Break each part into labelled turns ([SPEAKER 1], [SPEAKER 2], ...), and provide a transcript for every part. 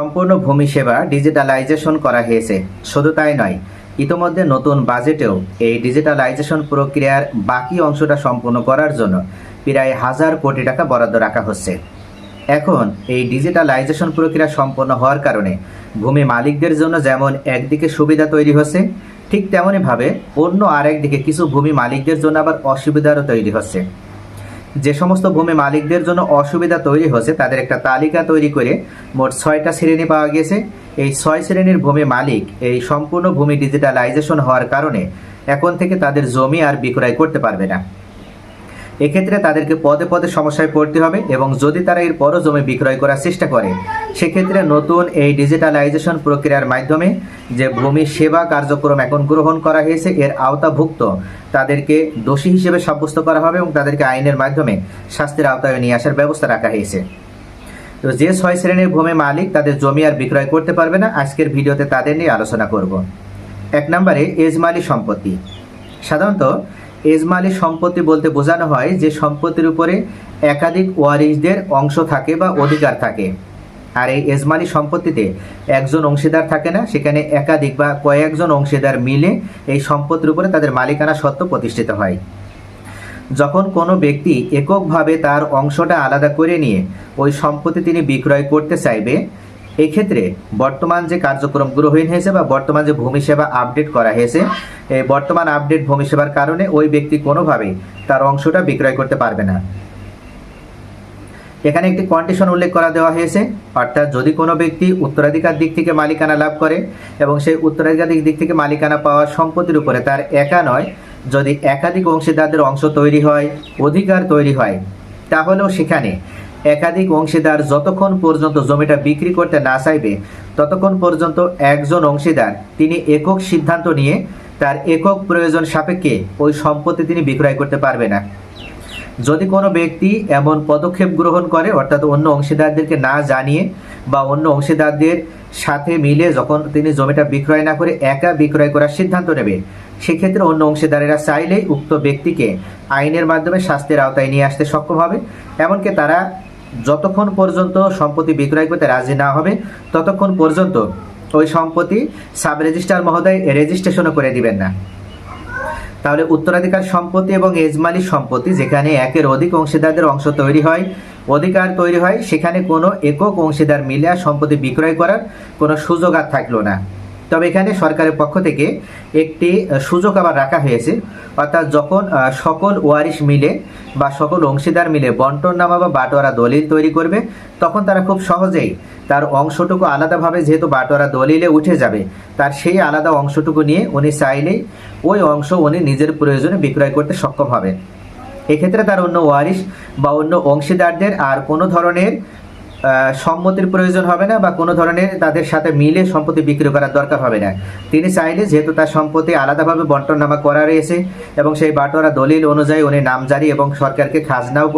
[SPEAKER 1] সম্পূর্ণ ভূমি সেবা ডিজিটালাইজেশন করা হয়েছে। শুধু তাই নয়, ইতোমধ্যে নতুন বাজেটেও এই ডিজিটালাইজেশন প্রক্রিয়ার বাকি অংশটা সম্পূর্ণ করার জন্য প্রায় হাজার কোটি টাকা বরাদ্দ রাখা হচ্ছে। এখন এই ডিজিটালাইজেশন প্রক্রিয়া সম্পন্ন হওয়ার কারণে ভূমি মালিকদের জন্য যেমন একদিকে সুবিধা তৈরি হচ্ছে, ঠিক তেমনইভাবে অন্য আরেকদিকে কিছু ভূমি মালিকদের জন্য আবার অসুবিধারও তৈরি হচ্ছে। যে সমস্ত ভূমি মালিকদের জন্য অসুবিধা তৈরি হয়েছে, তাদের একটা তালিকা তৈরি করে মোট ছয়টা শ্রেণি পাওয়া গেছে। এই ছয় শ্রেণির ভূমি মালিক এই সম্পূর্ণ ভূমি ডিজিটালাইজেশন হওয়ার কারণে এখন থেকে তাদের জমি আর বিক্রয় করতে পারবে না। এক্ষেত্রে তাদেরকে পদে পদে সমস্যায় পড়তে হবে এবং যদি তারা এর পরও জমি বিক্রয় করার চেষ্টা করে, সেক্ষেত্রে নতুন এই ডিজিটালাইজেশন প্রক্রিয়ার মাধ্যমে যে ভূমি সেবা কার্যক্রম এখন গ্রহণ করা হয়েছে, এর আওতাভুক্ত, তাদেরকে দোষী হিসেবে সাব্যস্ত করা হবে এবং তাদেরকে আইনের মাধ্যমে শাস্তির আওতায় নিয়ে আসার ব্যবস্থা রাখা হয়েছে। তো যে ছয় শ্রেণির ভূমি মালিক তাদের জমি আর বিক্রয় করতে পারবে না, আজকের ভিডিওতে তাদের নিয়ে আলোচনা করব। এক নম্বরে এজমালি সম্পত্তি। সাধারণত এজমালি সম্পত্তি বলতে বোঝানো হয় যে সম্পত্তির উপরে একাধিক ওয়ারিশদের অংশ থাকে বা অধিকার থাকে। আর এই এজমালি সম্পত্তিতে একজন অংশীদার থাকে না, সেখানে একাধিক বা কয়েকজন অংশীদার মিলে এই সম্পত্তির উপরে তাদের মালিকানা সত্ত্ব প্রতিষ্ঠিত হয়। যখন কোনো ব্যক্তি এককভাবে তার অংশটা আলাদা করে নিয়ে ওই সম্পত্তি তিনি বিক্রয় করতে চাইবে এক্ষেত্রে বর্তমান যে কার্যক্রম গ্রহণ হয়েছে বা বর্তমান যে ভূমি সেবা আপডেট করা হয়েছে এই বর্তমান আপডেট ভূমি সেবার কারণে ওই ব্যক্তি কোনোভাবেই তার অংশটা বিক্রয় করতে পারবে না। এখানে একটি কন্ডিশন উল্লেখ করা দেওয়া হয়েছে, অর্থাৎ যদি কোনো ব্যক্তি উত্তরাধিকার দিক থেকে মালিকানা লাভ করে এবং সেই উত্তরাধিকার দিক থেকে মালিকানা পাওয়া সম্পত্তির উপরে তার একা নয়, যদি একাধিক অংশীদারদের অংশ তৈরি হয়, অধিকার তৈরি হয়, তাহলেও সেখানে একাধিক অংশীদার যতক্ষণ পর্যন্ত জমিটা বিক্রি করতে না চাইবে, ততক্ষণ পর্যন্ত একজন অংশীদার, তিনি একক সিদ্ধান্ত নিয়ে তার একক প্রয়োজন সাপেক্ষে ওই সম্পত্তি তিনি বিক্রয় করতে পারবে না। যদি কোনো ব্যক্তি এমন পদক্ষেপ গ্রহণ করে, অর্থাৎ অন্য অংশীদারদেরকে না জানিয়ে বা অন্য অংশীদারদের সাথে মিলে যখন তিনি জমিটা বিক্রয় না করে একা বিক্রয় করার সিদ্ধান্ত নেবে, সেক্ষেত্রে অন্য অংশীদারেরা চাইলেই উক্ত ব্যক্তিকে আইনের মাধ্যমে শাস্তির আওতায় নিয়ে আসতে সক্ষম হবে। এমনকি তারা যতক্ষণ পর্যন্ত সম্পত্তি বিক্রয় করতে রাজি না হবে, ততক্ষণ পর্যন্ত ওই সম্পত্তি সাব রেজিস্ট্রার মহোদয় রেজিস্ট্রেশনও করে দিবেন না। তাহলে উত্তরাধিকার সম্পত্তি এবং এজমালি সম্পত্তি, যেখানে একের অধিক অংশীদারদের অংশ তৈরি হয়, অধিকার তৈরি হয়, সেখানে কোনো একক অংশীদার মিলে সম্পত্তি বিক্রয় করার কোনো সুযোগ আর থাকল না। তবে এখানে সরকারের পক্ষ থেকে একটি সুযোগ আবার রাখা হয়েছে। অর্থাৎ যখন সকল ওয়ারিশ মিলে বা সকল অংশীদার মিলে বন্টননামা বা বাটোয়ারা দলিল তৈরি করবে, তখন তারা খুব সহজেই তার অংশটুকু আলাদাভাবে যেহেতু বাটোয়ারা দলিলে উঠে যাবে, তার সেই আলাদা অংশটুকু নিয়ে উনি চাইলেই ওই অংশ উনি নিজের প্রয়োজনে বিক্রয় করতে সক্ষম হবেন এক্ষেত্রে তার অন্য ওয়ারিশ বা অন্য অংশীদারদের আর কোনো ধরনের সম্মতির প্রয়োজন হবে না বা কোনো ধরনের তাদের সাথে মিলে সম্পত্তি বিক্রি করার দরকার হবে না। তিনি চাইলে যেহেতু তার সম্পত্তি আলাদাভাবে বন্টননামা করা রয়েছে এবং সেই বাটোয়ারা দলিল অনুযায়ী উনি নামজারি এবং সরকারকে খাজনাও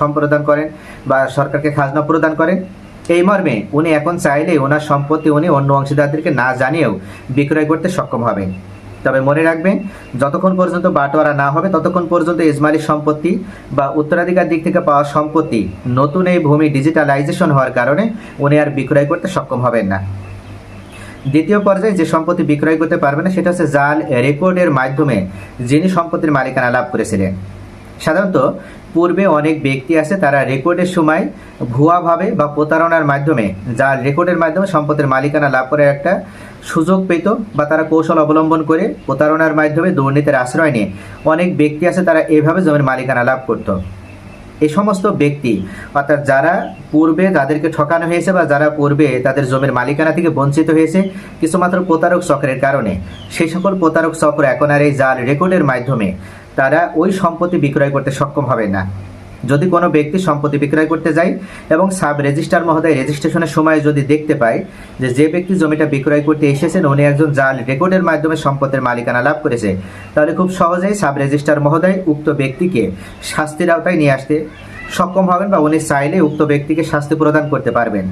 [SPEAKER 1] সম্প্রদান করেন বা সরকারকে খাজনা প্রদান করেন। এই মর্মে উনি এখন চাইলে ওনার সম্পত্তি উনি অন্য অংশীদারদেরকে না জানিয়েও বিক্রয় করতে সক্ষম হবেন। তবে মনে রাখবেন, যতক্ষণ পর্যন্ত বাটোয়ারা না হবে, ততক্ষণ পর্যন্ত ইসমাইলি সম্পত্তি বা উত্তরাধিকার দিক থেকে পাওয়া সম্পত্তি নতুন এই ভূমি ডিজিটালাইজেশন হওয়ার কারণে উনি আর বিক্রয় করতে সক্ষম হবেন না। দ্বিতীয় পর্যায়ে যে সম্পত্তি বিক্রয় করতে পারবে না, সেটা হচ্ছে জাল রেকর্ডের মাধ্যমে যিনি সম্পত্তির মালিকানা লাভ করেছিলেন। সাধারণত পূর্বে অনেক ব্যক্তি আছে তারা রেকর্ডের সময় ভুয়াভাবে বা প্রতারণার মাধ্যমে, যার রেকর্ডের মাধ্যমে সম্পদের মালিকানা লাভ করার একটা সুযোগ পেত বা তারা কৌশল অবলম্বন করে প্রতারণার মাধ্যমে দুর্নীতির আশ্রয় নিয়ে অনেক ব্যক্তি আছে তারা এভাবে জমির মালিকানা লাভ করতো। এই সমস্ত ব্যক্তি, অর্থাৎ যারা পূর্বে তাদেরকে ঠকানো হয়েছে বা যারা পূর্বে তাদের জমির মালিকানা থেকে বঞ্চিত হয়েছে, কিছুমাত্র প্রতারক চক্রের কারণে। সেই সকল প্রতারক চক্র এখন আর এই জাল রেকর্ডের মাধ্যমে তারা ওই সম্পত্তি বিক্রয় করতে সক্ষম হবে না। যদি কোনো ব্যক্তি সম্পত্তি বিক্রয় করতে যায় এবং সাব রেজিস্ট্রার মহোদয় রেজিস্ট্রেশনের সময় যদি দেখতে পায় যে যে ব্যক্তি জমিটা বিক্রয় করতে এসেছেন, উনি একজন জাল রেকর্ডের মাধ্যমে সম্পত্তির মালিকানা লাভ করেছে, তাহলে খুব সহজেই সাব রেজিস্ট্রার মহোদয় উক্ত ব্যক্তিকে শাস্তির আওতায় নিয়ে আসতে সক্ষম হবেন বা উনি চাইলে উক্ত ব্যক্তিকে শাস্তি প্রদান করতে পারবেন।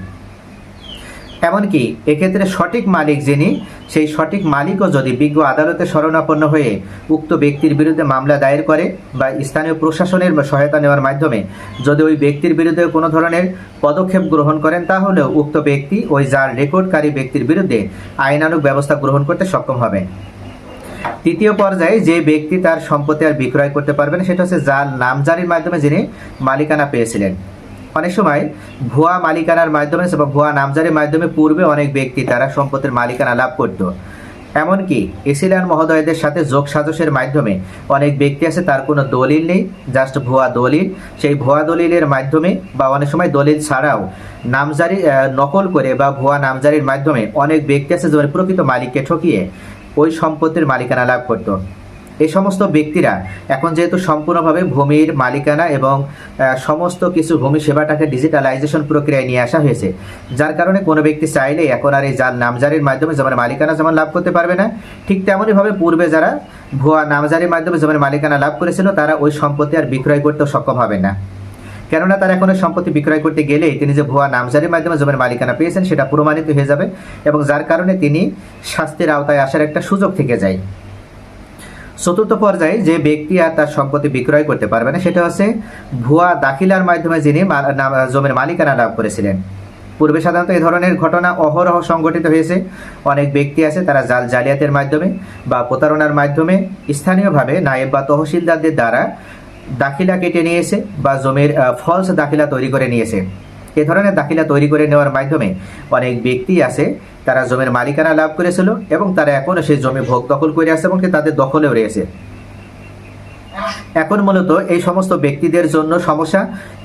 [SPEAKER 1] এমনকি এক্ষেত্রে সঠিক মালিক যিনি, সেই সঠিক মালিকও যদি বিজ্ঞ আদালতে শরণাপন্ন হয়ে উক্ত ব্যক্তির বিরুদ্ধে মামলা দায়ের করে বা স্থানীয় প্রশাসনের সহায়তা নেওয়ার মাধ্যমে যদি ওই ব্যক্তির বিরুদ্ধে কোনো ধরনের পদক্ষেপ গ্রহণ করেন, তাহলেও উক্ত ব্যক্তি ওই যার রেকর্ডকারী ব্যক্তির বিরুদ্ধে আইনানুগ ব্যবস্থা গ্রহণ করতে সক্ষম হবে। তৃতীয় পর্যায়ে যে ব্যক্তি তার সম্পত্তি আর বিক্রয় করতে পারবেন সেটা হচ্ছে যার নামজারির মাধ্যমে যিনি মালিকানা পেয়েছিলেন। অনেক সময় ভুয়া মালিকানার মাধ্যমে বা ভুয়া নামজারির মাধ্যমে পূর্বে অনেক ব্যক্তি তারা সম্পত্তির মালিকানা লাভ করত। এমনকি এসিলান মহোদয়দের সাথে যোগ সাজসের মাধ্যমে অনেক ব্যক্তি আছে, তার কোনো দলিল নেই জাস্ট ভুয়া দলিল। সেই ভুয়া দলিলের মাধ্যমে বা অনেক সময় দলিল ছাড়াও নামজারি নকল করে বা ভুয়া নামজারির মাধ্যমে অনেক ব্যক্তি আছে যেমন প্রকৃত মালিককে ঠকিয়ে ওই সম্পত্তির মালিকানা লাভ করত। এই সমস্ত ব্যক্তিরা এখন যেহেতু সম্পূর্ণভাবে ভূমির মালিকানা এবং সমস্ত কিছু ভূমি সেবাটাকে ডিজিটালাইজেশন প্রক্রিয়ায় নিয়ে আসা হয়েছে, যার কারণে কোনো ব্যক্তি চাইলে এখন আর এই যার নামজারির মাধ্যমে যেমন মালিকানা যেমন লাভ করতে পারবে না, ঠিক তেমনইভাবে পূর্বে যারা ভুয়া নামজারির মাধ্যমে যেমন মালিকানা লাভ করেছিল, তারা ওই সম্পত্তি আর বিক্রয় করতেও সক্ষম হবে না। কেননা তার এখন সম্পত্তি বিক্রয় করতে গেলেই তিনি যে ভুয়া নামজারির মাধ্যমে জমির মালিকানা পেয়েছেন, সেটা প্রমাণিত হয়ে যাবে এবং যার কারণে তিনি শাস্তির আওতায় আসার একটা সুযোগ থেকে যায়। চতুর্থ পর্যায়ে যে ব্যক্তি আর তার সম্পত্তি বিক্রয় করতে পারবে না, সেটা হচ্ছে ভুয়া দাখিলার মাধ্যমে যিনি জমির মালিকানা লাভ করেছিলেন। পূর্বে সাধারণত এই ধরনের ঘটনা অহরহ সংঘটিত হয়েছে। অনেক ব্যক্তি আছে, তারা জাল জালিয়াতের মাধ্যমে বা প্রতারণার মাধ্যমে স্থানীয়ভাবে নায়েব বা তহসিলদারদের দ্বারা দাখিলা কেটে নিয়েছে বা জমির ফলস দাখিলা তৈরি করে নিয়েছে। এ ধরনের দাখিলা তৈরি করে নেওয়ার মাধ্যমে অনেক ব্যক্তি আছে, তারা জমির মালিকানা লাভ করেছিল এবং তারা এখনও সেই জমি ভোগ দখল করে আছে এবং তাদের দখলেও রয়েছে। এখন মূলত এই সমস্ত ব্যক্তিদের জন্য সমস্যা,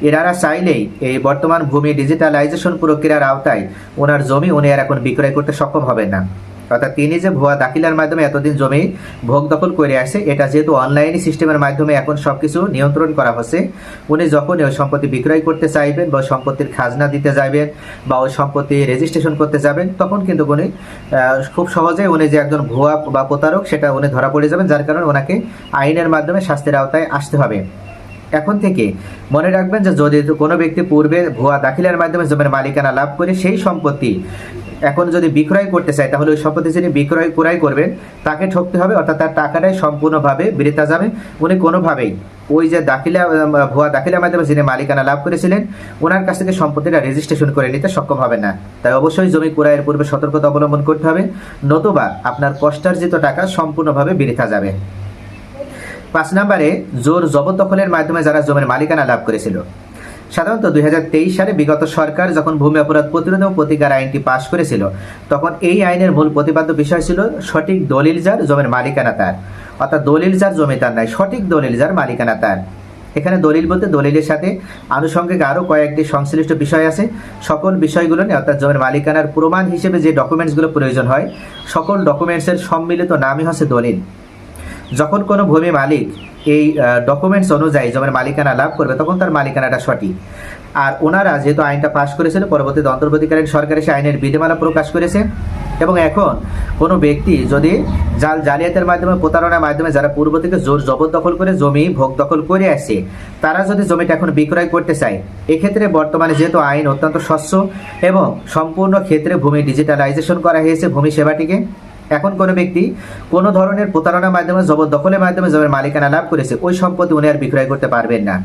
[SPEAKER 1] এনারা চাইলেই এই বর্তমান ভূমি ডিজিটালাইজেশন প্রক্রিয়ার আওতায় ওনার জমি উনি আর এখন বিক্রয় করতে সক্ষম হবেন না। অর্থাৎ তিনি যে ভুয়া দাখিলার মাধ্যমে এতদিন জমি ভোগ দখল করে আসছে এটা যেহেতু অনলাইন সিস্টেমের মাধ্যমে এখন সব কিছু নিয়ন্ত্রণ করা হচ্ছে, উনি যখন ওই সম্পত্তি বিক্রয় করতে চাইবেন বা সম্পত্তির খাজনা দিতে যাবেন বা ওই সম্পত্তি রেজিস্ট্রেশন করতে যাবেন, তখন কিন্তু উনি খুব সহজে উনি যে একজন ভুয়া বা প্রতারক, সেটা উনি ধরা পড়ে যাবেন, যার কারণে ওনাকে আইনের মাধ্যমে শাস্তির আওতায় আসতে হবে। এখন থেকে মনে রাখবেন যে যদি কোনো ব্যক্তি পূর্বে ভুয়া দাখিলার মাধ্যমে জমির মালিকানা লাভ করে সেই সম্পত্তি এখন যদি বিক্রয় করতে চায়, তাহলে ওই সম্পত্তি যিনি বিক্রয় ক্রয় করবেন, তাকে ঠকতে হবে, অর্থাৎ তার টাকাটাই সম্পূর্ণভাবে বৃথা যাবে। উনি কোনোভাবেই ওই যে দাখিলা ভুয়া দাখিলার মাধ্যমে যিনি মালিকানা লাভ করেছিলেন ওনার কাছ থেকে সম্পত্তিটা রেজিস্ট্রেশন করে নিতে সক্ষম হবে না। তাই অবশ্যই জমি ক্রয়ের পূর্বে সতর্কতা অবলম্বন করতে হবে, নতুবা আপনার কষ্টার্জিত টাকা সম্পূর্ণভাবে বৃথা যাবে। পাঁচ নম্বরে, জোর জবরদখলের মাধ্যমে যারা জমির মালিকানা লাভ করেছিল সাধারণত দুই হাজার তেইশ সালে বিগত সরকার যখন ভূমি অপরাধ প্রতিরোধ ও প্রতিকার আইনটি পাশ করেছিল, তখন এই আইনের মূল প্রতিপাদ্য বিষয় ছিল সঠিক দলিল যার জমির মালিকানা তার। অর্থাৎ দলিল যার জমি তার নাই, সঠিক দলিল যার মালিকানা তার। এখানে দলিল বলতে দলিলের সাথে আনুষঙ্গিক আরও কয়েকটি সংশ্লিষ্ট বিষয় আছে। সকল বিষয়গুলো নিয়ে, অর্থাৎ জমির মালিকানার প্রমাণ হিসেবে যে ডকুমেন্টসগুলো প্রয়োজন হয়, সকল ডকুমেন্টসের সম্মিলিত নামই হচ্ছে দলিল। যখন কোনো ভূমি মালিক এই ডকুমেন্টস অনুযায়ী জমির মালিকানা লাভ করবে, তখন তার মালিকানাটা সঠিক। আর ওনারা যেহেতু আইনটা পাশ করেছিল, পরবর্তীতে অন্তর্বর্তীকালীন সরকার এসে আইনের বিধিমালা প্রকাশ করেছে। এবং এখন কোনো ব্যক্তি যদি জাল জালিয়াতের মাধ্যমে, প্রতারণার মাধ্যমে যারা পূর্ব থেকে জোর জবরদখল করে, জমি ভোগ দখল করে আসছে তারা যদি জমিটা এখন বিক্রয় করতে চায়, এক্ষেত্রে বর্তমানে যেহেতু আইন অত্যন্ত স্বচ্ছ এবং সম্পূর্ণ ক্ষেত্রে ভূমি ডিজিটালাইজেশন করা হয়েছে ভূমি সেবাটিকে এখন কোনো ব্যক্তি কোনো ধরনের প্রতারণার মাধ্যমে, জবরদখলের মাধ্যমে, জমির মালিকানা লাভ করেছে, ওই সম্পত্তি উনি আর বিক্রয় করতে পারবেন না।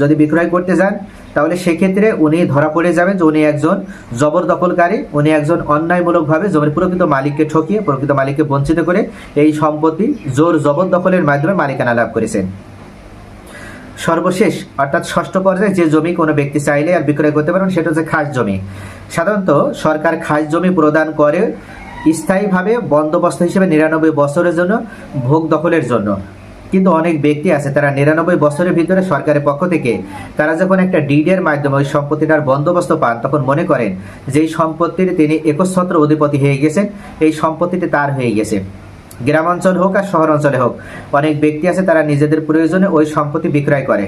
[SPEAKER 1] যদি বিক্রয় করতে যান, তাহলে সেক্ষেত্রে উনি ধরা পড়ে যাবেন যে উনি একজন জবরদখলকারী, উনি একজন অন্যায়মূলকভাবে জমির প্রকৃত মালিককে ঠকিয়ে, প্রকৃত মালিককে বঞ্চিত করে এই সম্পত্তি জোর জবরদখলের মাধ্যমে মালিকানা লাভ করেছেন। সর্বশেষ, অর্থাৎ ষষ্ঠ পর্যায়ে যে জমি কোনো ব্যক্তি চাইলে আর বিক্রয় করতে পারেন সেটা হচ্ছে খাস জমি। সাধারণত সরকার খাস জমি প্রদান করে স্থায়ীভাবে বন্দোবস্ত হিসেবে নিরানব্বই বছরের জন্য, ভোগ দখলের জন্য। কিন্তু অনেক ব্যক্তি আছে, তারা নিরানব্বই বছরের ভিতরে সরকারের পক্ষ থেকে, তারা যখন একটা ডিডের মাধ্যমে ওই সম্পত্তিটার বন্দোবস্ত পান, তখন মনে করেন যে এই সম্পত্তির তিনি একচ্ছত্র অধিপতি হয়ে গেছেন, এই সম্পত্তিটি তার হয়ে গেছে। গ্রামাঞ্চল হোক আর শহর অঞ্চলে হোক, অনেক ব্যক্তি আছে তারা নিজেদের প্রয়োজনে ওই সম্পত্তি বিক্রয় করে।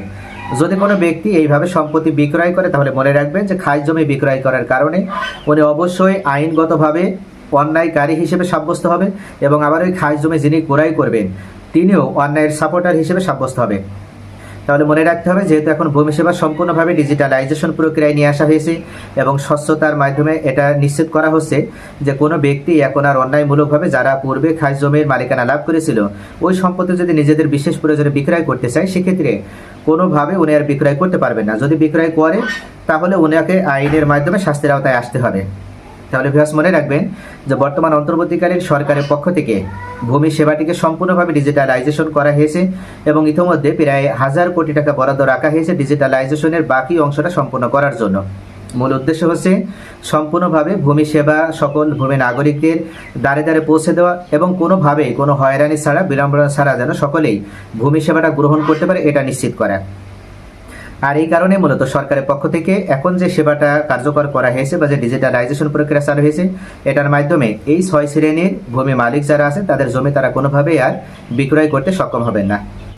[SPEAKER 1] যদি কোনো ব্যক্তি এইভাবে সম্পত্তি বিক্রয় করে, তাহলে মনে রাখবেন যে খাস জমি বিক্রয় করার কারণে উনি অবশ্যই আইনগতভাবে অন্যায়কারী হিসেবে সাব্যস্ত হবে এবং আবার ওই খাস জমি যিনি ক্রয় করবেন, তিনিও অন্যায়ের সাপোর্টার হিসেবে সাব্যস্ত হবে। তাহলে মনে রাখতে হবে, যেহেতু এখন ভূমি সেবা সম্পূর্ণভাবে ডিজিটালাইজেশন প্রক্রিয়ায় নিয়ে আসা হয়েছে এবং স্বচ্ছতার মাধ্যমে এটা নিশ্চিত করা হচ্ছে যে কোনো ব্যক্তি এখন আর অন্যায়মূলকভাবে যারা পূর্বে খাস জমির মালিকানা লাভ করেছিল, ওই সম্পত্তি যদি নিজেদের বিশেষ প্রয়োজনে বিক্রয় করতে চায়, সেক্ষেত্রে কোনোভাবে উনি আর বিক্রয় করতে পারবেন না। যদি বিক্রয় করে, তাহলে উনাকে আইনের মাধ্যমে শাস্তির আওতায় আসতে হবে। তাহলে ভিউয়ার্স মনে রাখবেন যে বর্তমান অন্তর্বর্তীকালীন সরকারের পক্ষ থেকে ভূমি সেবাটিকে সম্পূর্ণভাবে ডিজিটালাইজেশন করা হয়েছে এবং ইতিমধ্যে প্রায় হাজার কোটি টাকা বরাদ্দ রাখা হয়েছে ডিজিটালাইজেশনের বাকি অংশটা সম্পূর্ণ করার জন্য। মূল উদ্দেশ্য হচ্ছে সম্পূর্ণভাবে ভূমি সেবা সকল ভূমি নাগরিকদের দ্বারে দ্বারে পৌঁছে দেওয়া এবং কোনোভাবেই কোনো হয়রানি ছাড়া, বিড়ম্বনা ছাড়া যেন সকলেই ভূমি সেবাটা গ্রহণ করতে পারে, এটা নিশ্চিত করা। আর এই কারণে মূলত সরকারের পক্ষ থেকে এখন যে সেবাটা কার্যকর করা হয়েছে বা যে ডিজিটালাইজেশন প্রক্রিয়া চালু হয়েছে, এটার মাধ্যমে এই ছয় শ্রেণির ভূমি মালিক যারা আছে, তাদের জমি তারা কোনোভাবেই আর বিক্রয় করতে সক্ষম হবেন না।